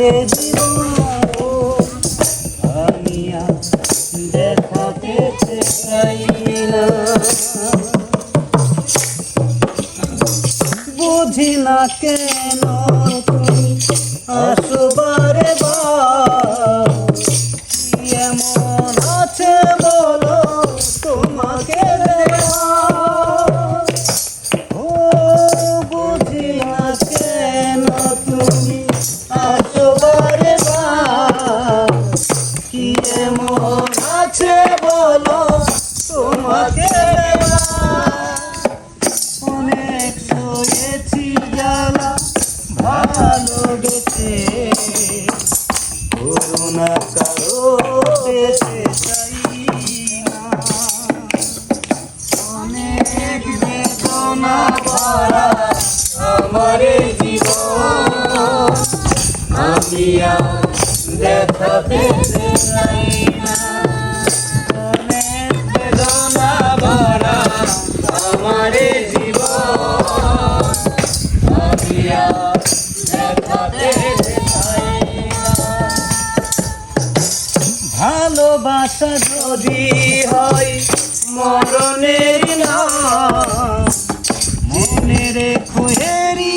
এই জীবন আমি না। বুঝি না কেন তুমি আসবারে কি এমন আছে বলো, তোমাকে। অনেক সয়েছি জ্বালা ভালোবেসে করুণা কারও পেতে চাই অনেক বেদনা ভরা আমার জীবন, আমি দেখা পেতে চাই না বেদনা ভরা আমার জীবন ভালোবাসা যদি হয়, মরণের না মনে রেখো হেরি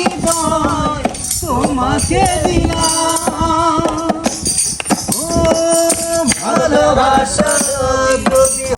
তোমাকে দিলাম ভালোবাসা